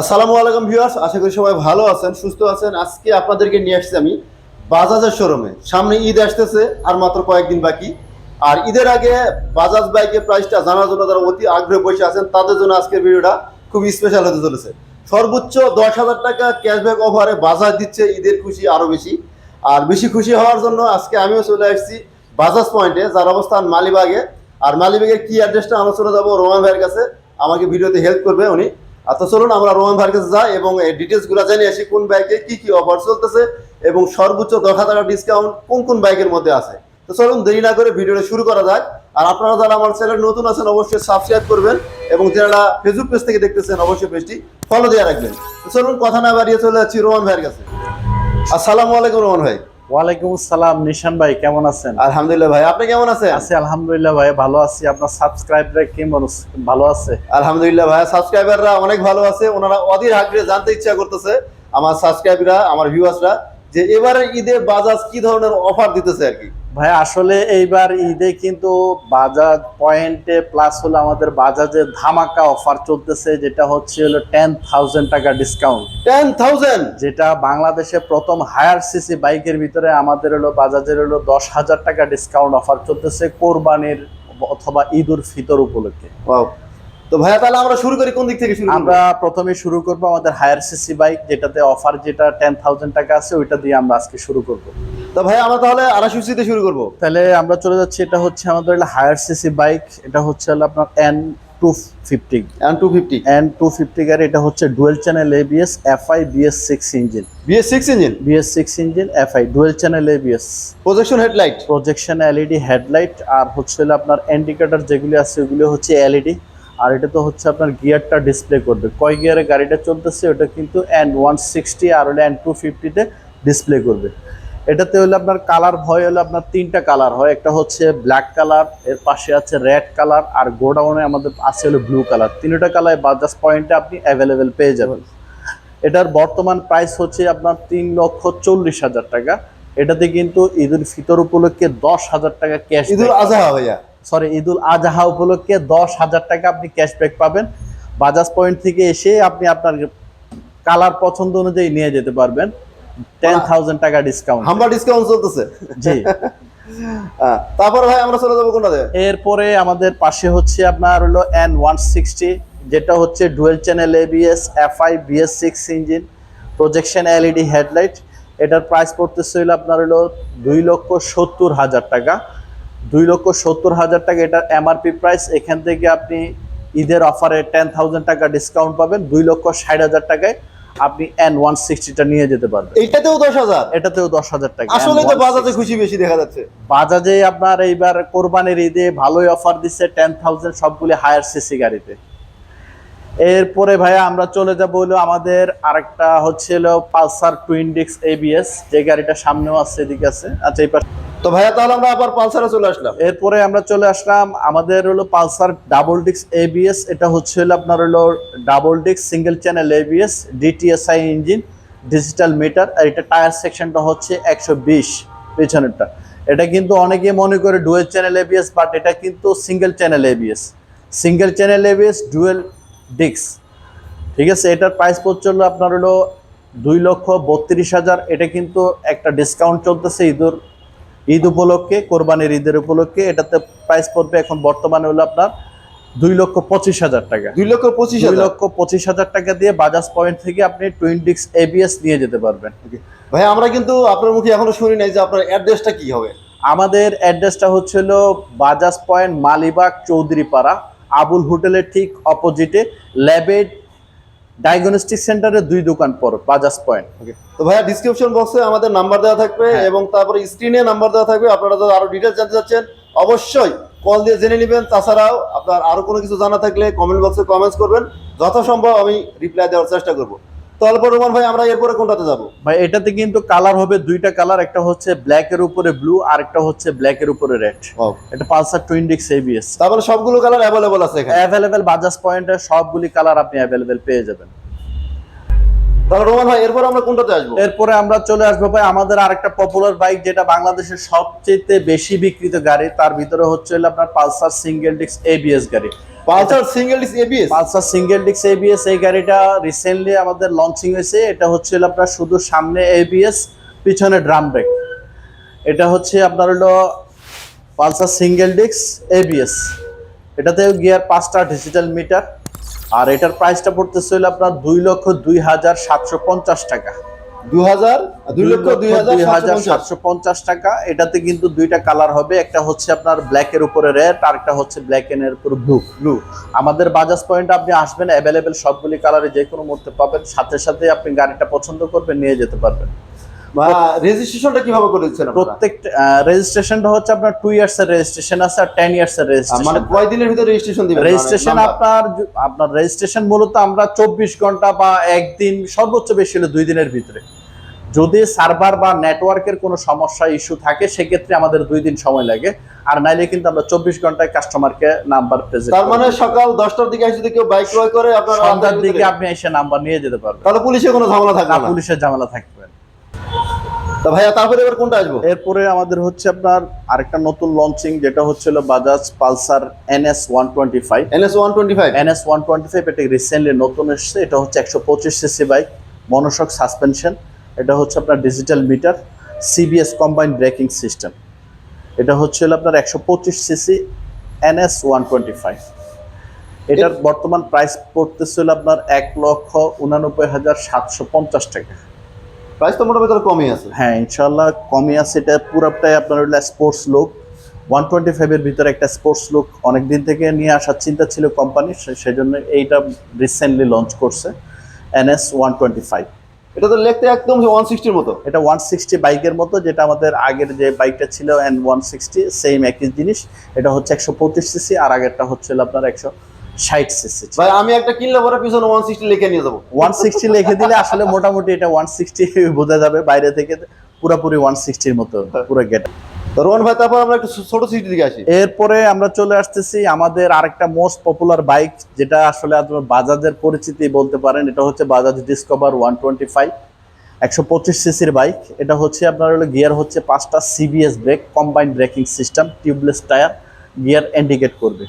আসসালামু আলাইকুম ভিউয়ার্স, আশা করি সবাই ভালো আছেন, সুস্থ আছেন। আজকে আপনাদেরকে নিয়ে আসছি আমি বাজাজের শোরুমে। সামনে ঈদ আসতেছে, আর মাত্র কয়েকদিন বাকি। আর ঈদের আগে বাজাজ বাইকের প্রাইসটা জানার জন্য যারা অতি আগ্রহে বসে আছেন, তাদের জন্য আজকের ভিডিওটা খুব স্পেশাল হতে চলেছে। সর্বোচ্চ দশ হাজার টাকা ক্যাশব্যাক অফারে বাজাজ দিচ্ছে ঈদের খুশি আরও বেশি। আর বেশি খুশি হওয়ার জন্য আজকে আমিও চলে আসছি বাজাজ পয়েন্টে যার অবস্থান মালিবাগে। আর মালিবাগের কি অ্যাড্রেসটা আমরা চলে যাব রোমান ভাইয়ের কাছে। আমাকে ভিডিওতে হেল্প করবে উনি। আর তো চলুন আমরা রোমান ভাইয়ের কাছে যাই এবং এই ডিটেলসগুলো জেনে আসি কোন বাইকে কি কি অফার চলতেছে এবং সর্বোচ্চ দশ হাজার ডিসকাউন্ট কোন কোন বাইকের মধ্যে আছে। তো চলুন দেরি না করে ভিডিওটা শুরু করা যাক। আর আপনারা যারা আমার চ্যানেল নতুন আছেন, অবশ্যই সাবস্ক্রাইব করবেন এবং যারা ফেসবুক পেজ থেকে দেখতেছেন, অবশ্যই পেজটি ফলো দিয়ে রাখবেন। চলুন কথা না বাড়িয়ে চলে যাচ্ছি রোমান ভাইয়ের কাছে আসসালামু আলাইকুম রোমান ভাই। ওয়ালাইকুম আসসালাম নিশান ভাই কেমন আছেন? আলহামদুলিল্লাহ ভাই আপনি কেমন আছেন? আছি আলহামদুলিল্লাহ ভাই ভালো আছি। আপনার সাবস্ক্রাইবরা কেমন ভালো আছে? আলহামদুলিল্লাহ ভাই সাবস্ক্রাইবাররা অনেক ভালো আছে। ওনারা অধীর আগ্রহে জানতে ইচ্ছা করতেছে আমার সাবস্ক্রাইবাররা আমার ভিউয়ার্সরা যে এবারে ঈদে বাজাজ কি ধরনের অফার দিতেছে আর কি? ভাই আসলে এইবার ঈদে কিন্তু বাজাজ পয়েন্টে প্লাস হলো আমাদের বাজাজের ধামাকা অফার চলতেছে যেটা হচ্ছে হলো টেন থাউজেন্ড টাকা ডিসকাউন্ট টেন থাউজেন্ড যেটা বাংলাদেশে প্রথম হায়ার সিসি বাইকের ভিতরে আমাদের হলো বাজাজের হলো দশ হাজার টাকা ডিসকাউন্ট অফার চলতেছে কোরবানির অথবা ঈদ উল ফিতর উপলক্ষে। তো ভাইয়া তাহলে আমরা শুরু করি কোন দিক থেকে শুরু আমরা প্রথমে শুরু করব আমাদের হায়ার সিসি বাইক যেটাতে অফার যেটা টেন থাউজেন্ড টাকা আছে ওইটা দিয়ে আমরা আজকে শুরু করব। তো ভাই আমরা তাহলে আড়াইশো সিতে শুরু করব। তাহলে আমরা চলে যাচ্ছি এটা হচ্ছে আমাদের হায়ার সিসি বাইক এটা হচ্ছে হলো আপনার N two fifty N two fifty N two fifty গাড়ি এটা হচ্ছে dual channel ABS FI BS six engine BS six engine BS six engine FI dual channel ABS projection headlight projection LED headlight আর হচ্ছে হলো আপনার indicator যেগুলি আছে ওগুলো হচ্ছে এলইডি আর এটা তো হচ্ছে আপনার গিয়ারটা ডিসপ্লে করবে। কয় গিয়ারে গাড়িটা চলতেছে ওটা কিন্তু এন ওয়ান সিক্সটি আর হলো এন টু ফিফটিতে ডিসপ্লে করবে। এটাতে হলে আপনার কালার ভয় হলে আপনার তিনটা কালার হয়। একটা হচ্ছে ব্ল্যাক কালারের পাশে আছে রেড কালার আর গোডাউনে আমাদের আছে হলো ব্লু কালার। তিনটা কালার বাজাজ পয়েন্টে আপনি অ্যাভেলেবেল পেয়ে যাবেন। এটার বর্তমান প্রাইস হচ্ছে আপনার তিন লক্ষ চল্লিশ হাজার টাকা। এটাতে কিন্তু ঈদুল ফিতর উপলক্ষে দশ হাজার টাকা ক্যাশ ঈদুল আজহা ভাইয়া। সরি ঈদুল আজহা উপলক্ষে দশ হাজার টাকা আপনি ক্যাশব্যাক পাবেন। বাজাজ পয়েন্ট থেকে এসে আপনি আপনার কালার পছন্দ অনুযায়ী নিয়ে যেতে পারবেন। টেন থাউজেন্ড টাকা ডিসকাউন্ট হাম্বা ডিসকাউন্ট চলতেছে। জি। তারপর ভাই আমরা চলে যাব কোনটাতে? এরপরে আমাদের পাশে হচ্ছে আপনার হলো এন ওয়ান সিক্সটি যেটা হচ্ছে dual channel ABS FI BS six engine projection LED headlight এটার প্রাইস পড়তেছে হলো আপনার হলো দুই লক্ষ সত্তর হাজার টাকা। দুই লক্ষ সত্তর হাজার টাকা এটার এমআরপি প্রাইস এখান থেকে আপনি ঈদের অফারে টেন থাউজেন্ড টাকা ডিসকাউন্ট পাবেন দুই লক্ষ ষাট হাজার টাকায় আপনি এন ওয়ান সিক্সটিটা নিয়ে যেতে পারবেন। এইটাতেও দশ হাজার? এটাতেও দশ হাজার টাকা। আসলে তো N160 বাজাজে খুশি বেশি দেখা যাচ্ছে। বাজাজে আপনার এইবার কোরবানির ঈদে ভালোই অফার দিচ্ছে টেন থাউজেন্ড সবগুলি হায়ার সিসি গাড়িতে। এরপরে ভাইয়া আমরা চলে যাব হলো আমাদের আরেকটা হচ্ছে হলো পালসার টুইন ডিক্স এবিএস যে গাড়িটা সামনেও আছে এদিকে আছে। আচ্ছা এই পাশে। তো ভাইয়া, তাহলে আমরা আবার পালসারে চলে আসলাম। এরপরে আমরা চলে আসলাম, আমাদের হলো পালসার ডাবল ডিক্স এবিএস এটা হচ্ছে হলো আপনার হলো ডাবল ডিক্স single channel ABS DTSI engine, digital meter, আর এটা টায়ার সেকশনটা হচ্ছে একশো বিশ পেছনেরটা। এটা কিন্তু অনেকে মনে করে ডুয়েল চ্যানেল এবিএস বাট এটা কিন্তু single channel ABS single channel ABS dual ডিক্স ঠিক আছে, এটার প্রাইস পড়ছে হলো আপনার হলো দুই লক্ষ বত্রিশ হাজার। এটা কিন্তু একটা ডিসকাউন্ট চলতেছে ঈদুর ঈদ উপলক্ষে কোরবানির ঈদের উপলক্ষে এটাতে প্রাইস পড়বে এখন বর্তমানে হলো আপনার দুই লক্ষ পঁচিশ হাজার টাকা। দুই লক্ষ পঁচিশ দুই লক্ষ পঁচিশ হাজার টাকা দিয়ে বাজাজ পয়েন্ট থেকে আপনি টুইন্ডিক্স এবিএস নিয়ে যেতে পারবেন। ভাই আমরা কিন্তু আপনার মুখে এখনও শুনি নাই যে আপনার অ্যাড্রেসটা কি হবে? আমাদের অ্যাড্রেসটা হচ্ছিল বাজাজ পয়েন্ট মালিবাগ চৌধুরীপাড়া আবুল হোটেলের ঠিক অপোজিটে ল্যাবেড ডায়াগনস্টিক সেন্টারে দুই দোকান পর বাজাজ পয়েন্ট তো ভাইয়া ডিসক্রিপশন বক্সে আমাদের নাম্বার দেওয়া থাকবে হ্যাঁ। এবং তারপরে স্ক্রিনে নাম্বার দেওয়া থাকবে। আপনারা যদি আরও ডিটেলস জানতে চাচ্ছেন অবশ্যই কল দিয়ে জেনে নেবেন। তাছাড়াও আপনার আরও কোনো কিছু জানা থাকলে কমেন্ট বক্সে কমেন্টস করবেন। যথাসম্ভব আমি রিপ্লাই দেওয়ার চেষ্টা করব। তো অল্প রোমান ভাই আমরা এরপরে কোনটাতে যাব? ভাই এটাতে কিন্তু কালার হবে দুইটা কালার একটা হচ্ছে ব্ল্যাক এর উপরে ব্লু আর একটা হচ্ছে ব্ল্যাক এর উপরে রেড এটা পালসার এবিএস তারপরে সবগুলো কালার আছে এখানে? বাজাজ পয়েন্টে সবগুলি কালার আপনি অ্যাভেলেবেল পেয়ে যাবেন। তাহলে রোমান ভাই এরপর আমরা কোনটাতে আসব? এরপরে আমরা চলে আসব ভাই আমাদের আরেকটা পপুলার বাইক যেটা বাংলাদেশের সবচেয়ে বেশি বিক্রিত গাড়ি তার ভিতরে হচ্ছে আপনার পালসার সিঙ্গেল ডিস্ক এবিএস গাড়ি। Pulsar single disc ABS Pulsar single ডিক্স এবিএস এই গাড়িটা রিসেন্টলি আমাদের লঞ্চিং হয়েছে। এটা হচ্ছে আপনার শুধু সামনে এবিএস পিছনে ড্রাম ব্রেক এটা হচ্ছে আপনার হলো পালসার সিঙ্গেল ডিক্স এবিএস এটাতে গিয়ার পাঁচটা ডিজিটাল মিটার আর এটার প্রাইসটা পড়তেছে হলো আপনার দুই লক্ষ দুই হাজার সাতশো পঞ্চাশ টাকা। টাকা। এটাতে কিন্তু দুইটা কালার হবে। একটা হচ্ছে আপনার ব্ল্যাক এর উপরে রেড আর একটা হচ্ছে ব্ল্যাক এর উপর ব্লু ব্লু আমাদের বাজাজ পয়েন্ট আপনি আসবেন অ্যাভেলেবেল সবগুলি কালারে যে কোনো মুহূর্তে পাবেন। সাথে সাথে আপনি গাড়িটা পছন্দ করবেন নিয়ে যেতে পারবেন। রেজিস্ট্রেশনটা কীভাবে করে দিচ্ছেন প্রত্যেক রেজিস্ট্রেশনটা হচ্ছে আপনার ইয়ার্স এর রেজিস্ট্রেশন আছে আর ইয়ার্স এর আহ, মানে কয় দিনের ভিতরে রেজিস্ট্রেশন দিবেন? রেজিস্ট্রেশন আপনার আপনার রেজিস্ট্রেশন মূলত আমরা চব্বিশ ঘণ্টা বা একদিন সর্বোচ্চ বেশি হলে দুই দিনের ভিতরে। যদি সার্ভার বা নেটওয়ার্কের কোনো সমস্যা ইস্যু থাকে সেক্ষেত্রে আমাদের দুই দিন সময় লাগে। আর নাইলে কিন্তু আমরা চব্বিশ ঘন্টায় কাস্টমারকে নাম্বার প্রেজেন্ট তার মানে সকাল দশটার দিকে যদি কেউ বাইক ক্রয় করে আপনার দিকে আপনি এসে নাম্বার নিয়ে যেতে পারবেন। তাহলে পুলিশে কোনো ঝামেলা থাকবে না পুলিশের ঝামেলা থাকবে না। তা ভাইয়া তারপরে এবার কোনটা আসব? এরপরে আমাদের হচ্ছে আপনার আরেকটা নতুন লঞ্চিং যেটা হচ্ছিল Bajaj Pulsar NS one twenty five NS one twenty five NS one twenty five এটা রিসেন্টলি নতুন এসছে এটা হচ্ছে একশো পঁচিশ সিসি বাইক মনোশক সাসপেনশন এটা হচ্ছে আপনার digital meter CBS combined braking system এটা হচ্ছে আপনার একশো পঁচিশ CC NS one twenty five এটার বর্তমান প্রাইস পড়তেছিল আপনার এক লক্ষ উনানব্বই হাজার সাতশো পঞ্চাশ টাকা। প্রাইস তো মোটামুটি কমই আছে। হ্যাঁ ইনশাল্লাহ কমই আছে। এটা পুরোটাই আপনার হলো স্পোর্টস লুক ওয়ান টোয়েন্টি ফাইভের ভিতরে একটা স্পোর্টস লুক অনেক দিন থেকে নিয়ে আসার চিন্তা ছিল কোম্পানি সেই জন্য এইটা রিসেন্টলি লঞ্চ করছে এনএস ওয়ান টোয়েন্টি ফাইভ এটা তো লিখতে একদম ওয়ান সিক্সটির মতো। এটা ওয়ান সিক্সটি বাইকের মতো যেটা আমাদের আগের যে বাইকটা ছিল এন ওয়ান সিক্সটি সেম একই জিনিস। এটা হচ্ছে একশো পঁচিশ সিসি আর আগেরটা হচ্ছে হলো আপনার একশো ষাট সিসি ভাই আমি একটা কিনলে পরে পিছনে ওয়ান সিক্সটি লিখে নিয়ে যাব। লিখে দিলে আসলে মোটামুটি এটা ওয়ান সিক্সটি বোঝা যাবে বাইরে থেকে পুরোপুরি মতো পুরো গেট রোহন ভাই তারপর আমরা একটু ছোট সিটি দিকে আসি। এরপরে আমরা চলে আসতেছি আমাদের আরেকটা মোস্ট পপুলার বাইক যেটা আসলে আপনার বাজাজের পরিচিতি বলতে পারেন এটা হচ্ছে Bajaj Discover one twenty five একশো পঁচিশ সিসির বাইক এটা হচ্ছে আপনার হলো গিয়ার হচ্ছে পাঁচটা CBS brake combined braking system tubeless tyre gear indicate করবে।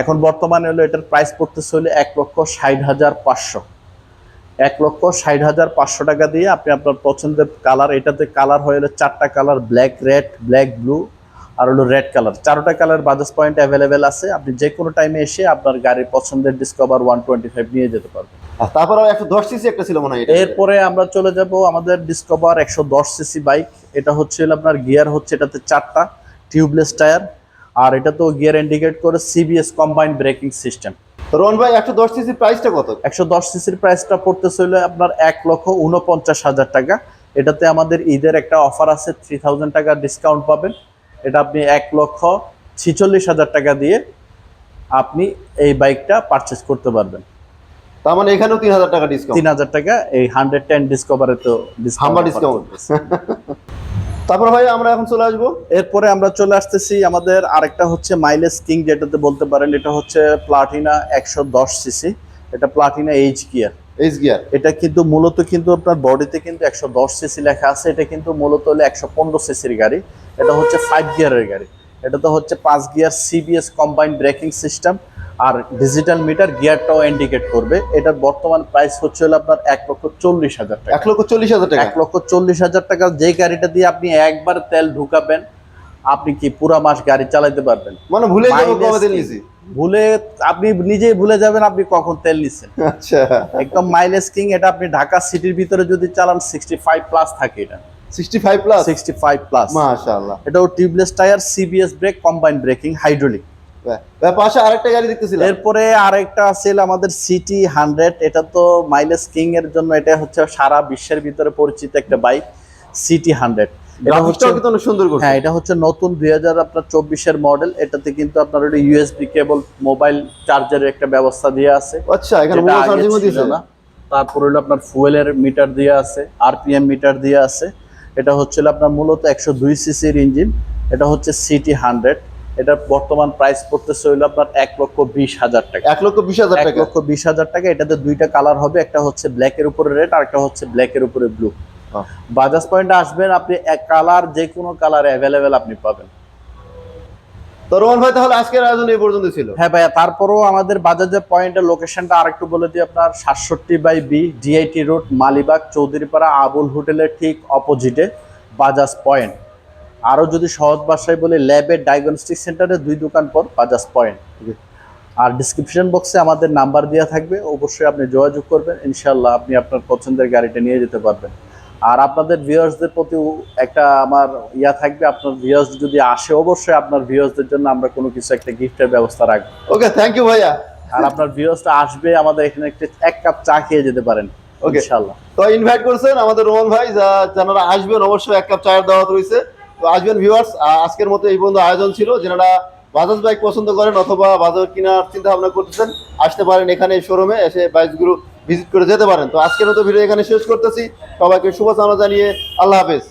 এখন বর্তমানে হলো এটার প্রাইস পড়তেছে হলো এক লক্ষ ষাট হাজার পাঁচশো। এক লক্ষ ষাট হাজার পাঁচশো টাকা দিয়ে আপনি আপনার পছন্দের কালার এটাতে কালার হয়ে হলো চারটা colour black red black blue আর হলো রেড কালার চারোটা কালার বাজাজ পয়েন্ট অ্যাভেলেবেল আছে। আপনি যে কোনো টাইমে এসে আপনার গাড়ির পছন্দের ডিসকভার ওয়ান টোয়েন্টি ফাইভ নিয়ে যেতে পারবেন। আর তারপর একশো দশ সিসি একটা ছিল মনে হয় এরপরে আমরা চলে যাব আমাদের ডিসকভার একশো দশ সিসি বাইক এটা হচ্ছে আপনার গিয়ার হচ্ছে এটাতে চারটা টিউবলেস টায়ার আর এটা তো গিয়ার ইন্ডিকেট করে সিবিএস কম্বাইন্ড ব্রেকিং সিস্টেম তো রোহন ভাই একশো দশ সিসি প্রাইসটা কত? একশো দশ সিসির প্রাইসটা পড়তেছে হলো আপনার এক লক্ষ উনপঞ্চাশ হাজার টাকা। এটাতে আমাদের ঈদের একটা অফার আছে থ্রি থাউজেন্ড টাকা ডিসকাউন্ট পাবেন। এটা আপনি এক লক্ষ ছিচল্লিশ হাজার টাকা দিয়ে আপনি এই বাইকটা পারচেস করতে পারবেন। তার মানে এখানেও তিন হাজার টাকা ডিসকাউন্ট তিন হাজার টাকা এই হান্ড্রেড টেন ডিসকভারে তো ডিসকাউন্ট। তারপর ভাই আমরা এখন চলে আসব। এরপরে আমরা চলে আসতেছি আমাদের আরেকটা হচ্ছে মাইলেজ কিং যেটাতে বলতে পারেন এটা হচ্ছে প্লাটিনা একশো দশ সিসি এটা Platina H gear H gear এটা কিন্তু মূলত কিন্তু আপনার বডিতে কিন্তু একশো দশ সিসি লেখা আছে। এটা কিন্তু মূলত হলো একশো পনেরো সিসির গাড়ি। এটা হচ্ছে ফাইভ গিয়ারের গাড়ি। এটা তো হচ্ছে পাঁচ gear CBS combined braking system আর ডিজিটাল মিটার গিয়ারটাও ইন্ডিকেট করবে। এটার বর্তমান প্রাইস হচ্ছে হলো আপনার এক লক্ষ চল্লিশ হাজার টাকা। এক লক্ষ চল্লিশ হাজার টাকা? এক লক্ষ চল্লিশ হাজার টাকা যে গাড়িটা দিয়ে আপনি একবার তেল ঢুকাবেন আপনি কি পুরা মাস গাড়ি চালাতে পারবেন? মানে ভুলে ভুলে আপনি নিজেই ভুলে যাবেন আপনি কখন তেল নিচ্ছেন। আচ্ছা। একদম মাইলেজ কিং এটা আপনি ঢাকা সিটির ভিতরে যদি চালান সিক্সটি ফাইভ প্লাস থাকে এটা। Sixty five plus sixty five plus মাশাআল্লাহ এটাও tubeless tyre CBS brake combined braking hydraulic পাশে আরেকটা গাড়ি দেখতেছিলাম। এরপরে আরেকটা আছে আমাদের সিটি হান্ড্রেড এটা তো মাইলেজ কিং এর জন্য এটা হচ্ছে সারা বিশ্বের ভিতরে পরিচিত একটা বাইক সিটি হান্ড্রেড। এটা হচ্ছে সুন্দর হ্যাঁ এটা হচ্ছে নতুন দুই হাজার আপনার চব্বিশের মডেল এটাতে কিন্তু আপনার ওটা ইউএসবি কেবল মোবাইল চার্জারের একটা ব্যবস্থা দিয়ে আছে। আচ্ছা এখানে না। তারপর হলো আপনার ফুয়েলের মিটার দিয়ে আছে আরপিএম মিটার দিয়ে আছে। এটা হচ্ছে আপনার মূলত একশো দুই সিসির ইঞ্জিন এটা হচ্ছে সিটি হান্ড্রেড। এটার বর্তমান প্রাইস পড়তেছে হলো আপনার এক লক্ষ বিশ হাজার টাকা। এক লক্ষ বিশ হাজার এক লক্ষ বিশ হাজার টাকা। এটাতে দুইটা কালার হবে একটা হচ্ছে ব্ল্যাক এর উপরে রেড আর একটা হচ্ছে ব্ল্যাক এর উপরে ব্লু। বাজাজ পয়েন্টে আসবেন আপনি এক কালার যে কোনো কালার অ্যাভেলেবেল আপনি পাবেন। তো রোমান ভাই তাহলে আজকের আয়োজন এই পর্যন্ত ছিল। হ্যাঁ ভাইয়া তারপরেও আমাদের বাজাজের পয়েন্টের লোকেশনটা আরেকটু বলে দিই আপনার সাতষট্টি by B DIT road Malibagh Chowdhurypara Abul হোটেলের ঠিক অপোজিটে বাজাজ পয়েন্ট আরও যদি সহজ ভাষায় বলি ল্যাবের ডায়াগনস্টিক সেন্টারে দুই দোকান পর বাজাজ পয়েন্ট আর ডিসক্রিপশন বক্সে আমাদের নাম্বার দেওয়া থাকবে অবশ্যই আপনি যোগাযোগ করবেন ইনশাল্লাহ আপনি আপনার পছন্দের গাড়িটা নিয়ে যেতে পারবেন। আর আপনাদের ভিউয়ার্সদের প্রতিও একটা আমার ইয়া থাকবে আপনার ভিউয়ার্স যদি আসে অবশ্যই আপনার ভিউয়ার্সদের জন্য আমরা কোনো কিছু একটা গিফটের ব্যবস্থা রাখব। ওকে থ্যাংক ইউ ভাইয়া। আর আপনার ভিউয়ার্সটা আসবে আমাদের এখানে একটা এক কাপ চা খেয়ে যেতে পারেন Okay. ইনশাল্লাহ তো ইনভাইট করছেন আমাদের রোমান ভাই যারা আসবেন অবশ্যই এক কাপ চায়ের দাওয়াত রয়েছে। তো আসবেন ভিউয়ার্স আজকের মতো এই পর্যন্ত আয়োজন ছিল। যেনারা বাজাজ বাইক পছন্দ করেন অথবা বাজার কেনার চিন্তা ভাবনা করতেছেন, আসতে পারেন এখানে শোরুমে এসে বাইকগুলো ভিজিট করে যেতে পারেন। তো আজকের মতো ভিডিও এখানে শেষ করতেছি। সবাইকে শুভকামনা জানিয়ে আল্লাহ হাফেজ।